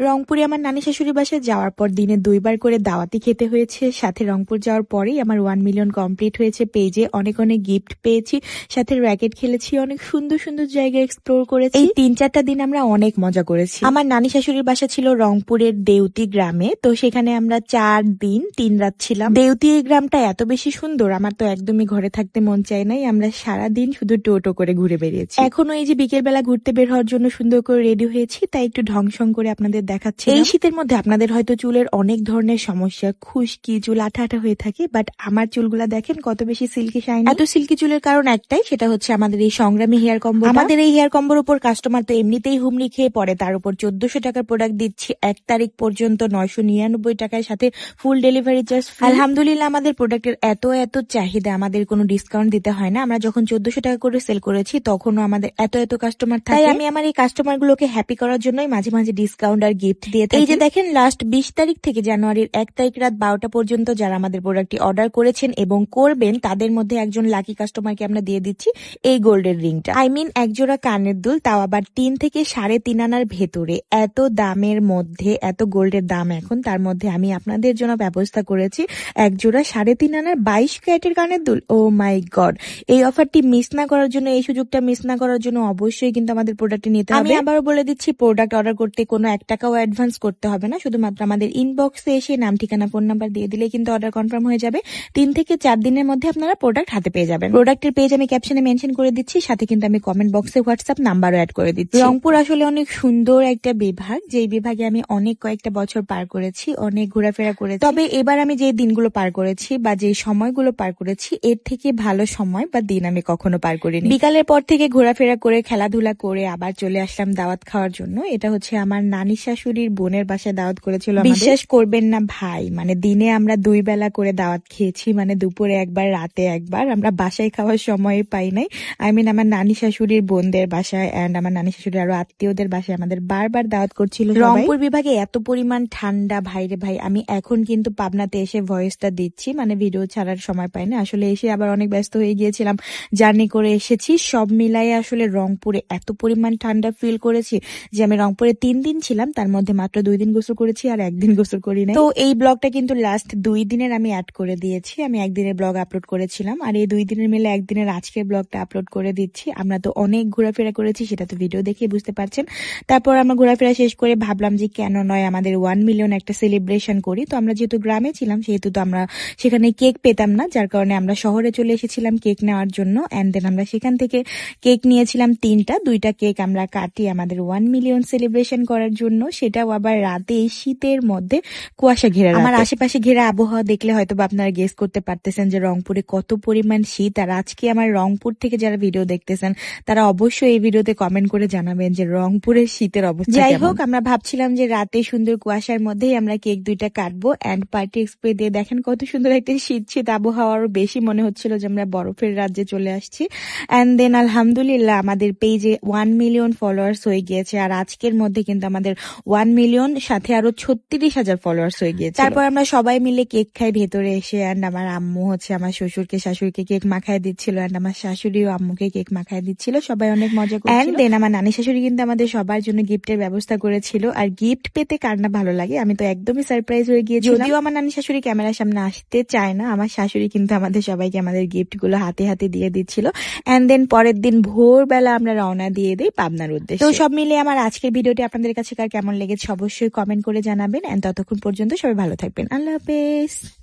রংপুরে আমার নানি শাশুড়ি বাসায় যাওয়ার পর দিনে দুইবার করে দাওয়াতি খেতে হয়েছে। সাথে রংপুর যাওয়ার পরেই আমার ওয়ান মিলিয়ন কমপ্লিট হয়েছে পেজে অনেক অনেক গিফট পেয়েছি। সাথে র্যাকেট খেলেছি অনেক সুন্দর সুন্দর জায়গা এক্সপ্লোর করেছি। এই তিন চারটা দিন আমরা অনেক মজা করেছি। আমার নানি শাশুড়ির বাসা ছিল রংপুরের দেউতি গ্রামে তো সেখানে আমরা চার দিন তিন রাত ছিলাম। দেউতি এই গ্রামটা এত বেশি সুন্দর আমার তো একদমই ঘরে থাকতে মন চায় নাই। আমরা সারা দিন শুধু টোটো করে ঘুরে বেরিয়েছি এখনও এই যে বিকেল বেলা ঘুরতে বের হওয়ার জন্য সুন্দর করে রেডি হয়েছি তাই একটু ঢংসং করে আপনাদের দেখাচ্ছি এই শীতের মধ্যে আপনাদের হয়তো চুলের অনেক ধরনের সমস্যা খুশকি চুল আঠা আঠা হয়ে থাকে বাট আমার চুলগুলা দেখেন কত বেশি সিল্কি শাইন এত সিল্কি চুলের কারণ একটাই সেটা হচ্ছে আমাদের এই সংগ্রামী হেয়ার কম্বো আমাদের এই হেয়ার কম্বোর উপর কাস্টমার তো এমনিতেই হুমড়ি খেয়ে পড়ে তার উপর চোদ্দশো টাকার প্রোডাক্ট দিচ্ছি এক তারিখ পর্যন্ত নয়শো নিরানব্বই টাকার সাথে ফুল ডেলিভারি চার্জ আলহামদুলিল্লাহ আমাদের প্রোডাক্টের এত এত চাহিদা আমাদের কোনো ডিসকাউন্ট দিতে হয় না। আমরা যখন চোদ্দশো টাকা করে সেল করেছি তখনও আমাদের এত এত কাস্টমার থাকে। আমি আমার এই কাস্টমার গুলোকে হ্যাপি করার জন্যই মাঝে মাঝে ডিসকাউন্ট আর গিফট দিয়ে এই যে দেখেন লাস্ট বিশ তারিখ থেকে জানুয়ারির এক তারিখ রাত বারোটা পর্যন্ত যারা আমাদের প্রোডাক্টটি অর্ডার করেছেন এবং করবেন তাদের মধ্যে একজন লাকি কাস্টমারকে আমরা দিয়ে দিচ্ছি এই গোল্ডের রিংটা। আই মিন একজোড়া কানের দুল তাও আবার তিন থেকে সাড়ে তিন আনার ভেতরে। এত দামের মধ্যে এত গোল্ডের দাম এখন তার মধ্যে আমি আপনাদের জন্য ব্যবস্থা করেছি একজোড়া সাড়ে তিন আনার বাইশ ক্যারেটের কানের দুল। ও মাই গড এই অফারটি মিস না করার জন্য এই সুযোগটা মিস না করার জন্য অবশ্যই কিন্তু আমাদের প্রোডাক্টটি নিতে হবে। আমি আবারও বলে দিচ্ছি প্রোডাক্ট অর্ডার করতে কোনো এক টাকাও অ্যাডভান্স করতে হবে না। শুধুমাত্র আমাদের ইনবক্সে এসে নাম, ঠিকানা ফোন নাম্বার দিয়ে দিলে কিন্তু অর্ডার কনফার্ম হয়ে যাবে। তিন থেকে চার দিনের মধ্যে আপনারা প্রোডাক্ট হাতে পেয়ে যাবেন। প্রোডাক্টের পেজ আমি ক্যাপশনে মেনশন করে দিচ্ছি, সাথে কিন্তু আমি কমেন্ট বক্সে হোয়াটসঅ্যাপ নাম্বারও অ্যাড করে দিচ্ছি। রংপুর আসলে অনেক সুন্দর একটা বিভাগ, যেই বিভাগে আমি অনেক কয়েকটা বছর পার করেছি, অনেক ঘোরাফেরা করেছি। তবে এবার আমি যে দিনগুলো পার করেছি বা যে সময়গুলো পার করেছি, এর থেকে ভালো সময় বা দিন আমি কখনো পার করিনি। বিকালের পর থেকে ঘোরাফেরা করে, খেলাধুলা করে আবার চলে আসলাম দাওয়াত খাওয়ার জন্য। এটা হচ্ছে আমার নানি শাশুড়ির বোনের বাসায় দাওয়াত করেছিল বিশ্বাস করবেন না ভাই মানে দিনে আমরা দুই বেলা করে দাওয়াত খেয়েছি মানে দুপুরে একবার রাতে একবার। আমরা বাসায় খাওয়ার সময় পাই নাই। আই মিন আমার নানি শাশুড়ির বোনদের বাসায় অ্যান্ড আমার নানি শাশুড়ির আরও আত্মীয়দের বাসায় আমাদের বারবার দাওয়াত করছিল রংপুর বিভাগে এত পরিমাণ ঠান্ডা ভাইরে ভাই আমি এখন কিন্তু পাবনাতে এসে ভয়েসটা দিচ্ছি মানে ভিডিও ছাড়ার সময় পাই না। আসলে এসে আবার অনেক ব্যস্ত হয়ে গিয়েছিলাম জার্নি করে এসেছি। সব মিলাই আসলে রংপুরে এত পরিমাণ ঠান্ডা ফিল করেছি যে আমি রংপুরে তিন দিন ছিলাম তার মধ্যে মাত্র দুই দিন গোসল করেছি আর একদিন গোসল করি না তো এই ব্লগটা কিন্তু লাস্ট দুই দিনের আমি অ্যাড করে দিয়েছি। আমি একদিনের ব্লগ আপলোড করেছিলাম আর এই দুই দিনের মিলে একদিনের আজকের ব্লগটা আপলোড করে দিচ্ছি। আমরা তো অনেক ঘোরাফেরা করেছি, সেটা তো ভিডিও দেখে বুঝতে পারছেন। তারপর আমরা ঘোরাফেরা শেষ করে ভাবলাম যে কেন নয় আমাদের ওয়ান মিলিয়ন একটা সেলিব্রেশন করি। তো আমরা যেহেতু গ্রামে ছিলাম, সেহেতু তো আমরা সেখানে কেক পেতাম না, যার কারণে আমরা শহরে চলে এসেছিলাম কেক নেওয়ার জন্য। অ্যান্ড দেন আমরা সেখান থেকে কেক নিয়েছিলাম তিনটা। দুইটা কেক আমরা কাটি আমাদের ওয়ান মিলিয়ন সেলিব্রেশন করার জন্য। সেটাও আবার রাতে এই শীতের মধ্যে কুয়াশা ঘেরা আমার আশেপাশে ঘেরা আবহাওয়া দেখলে হয়তো বা আপনারা গেস করতে পারতেছেন যে রংপুরে কত পরিমাণ শীত। আর আজকে আমার রংপুর থেকে যারা ভিডিও দেখতেছেন তারা অবশ্যই এই ভিডিওতে কমেন্ট করে জানাবেন যে রংপুরের শীতের অবস্থা যাই হোক আমরা ভাবছিলাম যে রাতে সুন্দর কুয়াশার মধ্যেই আমরা কেক দুইটা কাটবো অ্যান্ড পার্টি এক্সপ্রে দিয়ে দেখেন কত সুন্দর একটা শীত শীত আবহাওয়া। আরও বেশি মনে হচ্ছিল যে আমরা বরফের রাজ্যে চলে আসছি। অ্যান্ড দেন আলহামদুলিল্লাহ আমাদের পেজে ওয়ান মিলিয়ন ফলোয়ার্স হয়ে গিয়েছে। আর আজকের মধ্যে কিন্তু আমাদের ওয়ান মিলিয়ন সাথে আরও ছত্রিশ হাজার ফলোয়ার্স হয়ে গিয়েছে তারপর আমরা সবাই মিলে কেক খাই ভেতরে এসে অ্যান্ড আমার আম্মু হচ্ছে আমার শ্বশুরকে শাশুড়িকে কেক মাখায় দিচ্ছিল অ্যান্ড আমার শাশুড়িও আম্মুকে কেক মাখায় দিচ্ছিল সবাই অনেক মজা করছিল। দেন আমার নানি শাশুড়ি কিন্তু আমাদের সবার জন্য গিফটের ব্যবস্থা করেছিল আর গিফট পেতে কার না ভালো লাগে আমি তো একদমই সারপ্রাইজ হয়ে গিয়েছি যদিও আমার নানি শাশুড়ি ক্যামেরার সামনে আসতে চায় না আমার শাশুড়ি কিন্তু আমাদের সবাইকে আমাদের গিফটগুলো হাতে হাতে দিয়ে দিচ্ছিল। অ্যান্ড দেন পরের দিন ভোরবেলা আমরা রওনা দিয়ে দিই পাবনার উদ্দেশ্যে। তো সব মিলে আমার আজকের ভিডিওটি আপনাদের কাছে কার কেমন লেগেছে অবশ্যই কমেন্ট করে জানাবেন। অ্যান্ড ততক্ষণ পর্যন্ত সবাই ভালো থাকবেন। আল্লাহ হাফেজ।